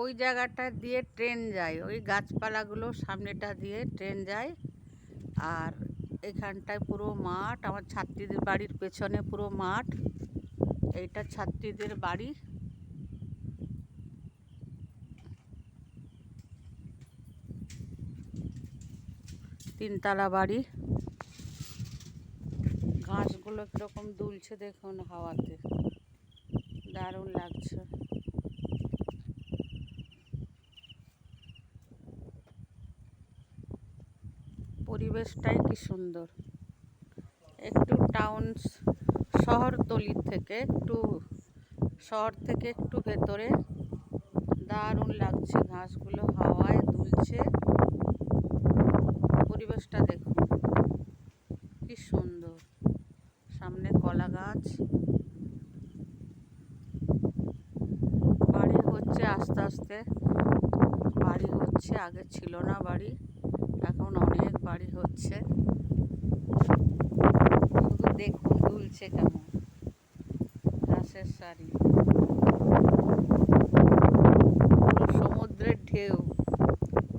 ওই জায়গাটা দিয়ে ট্রেন যায়, ওই গাছপালাগুলো সামনেটা দিয়ে ট্রেন যায়। আর এখানটায় পুরো মাঠ, আমার ছাত্রীদের বাড়ির পেছনে পুরো মাঠ, এইটা ছাত্রীদের বাড়ি। তিনতলা বাড়ি। ঘাসগুলো কীরকম দুলছে দেখুন হাওয়াতে, দারুণ লাগছে। পরিবেশটাই কি সুন্দর। একটু টাউন শহরতলির থেকে একটু, শহর থেকে একটু ভেতরে দারুণ লাগছে। ঘাসগুলো হাওয়ায় দুলছে। পরিবেশটা দেখুন, কি সুন্দর। সামনে কলা গাছ। বাড়ি হচ্ছে আস্তে আস্তে, বাড়ি হচ্ছে, আগে ছিল না বাড়ি। হচ্ছে। শুধু দেখুন দুলছে কেমন। ঘাসের শাড়ি সমুদ্রের ঢেউ।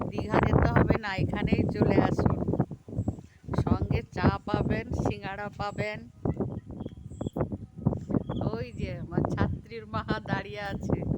দীঘা যেতে হবে না, এখানেই চলে আসুন। সঙ্গে চা পাবেন, সিঙ্গাড়া পাবেন। ওই যে আমার ছাত্রীর মা দাঁড়িয়ে আছে।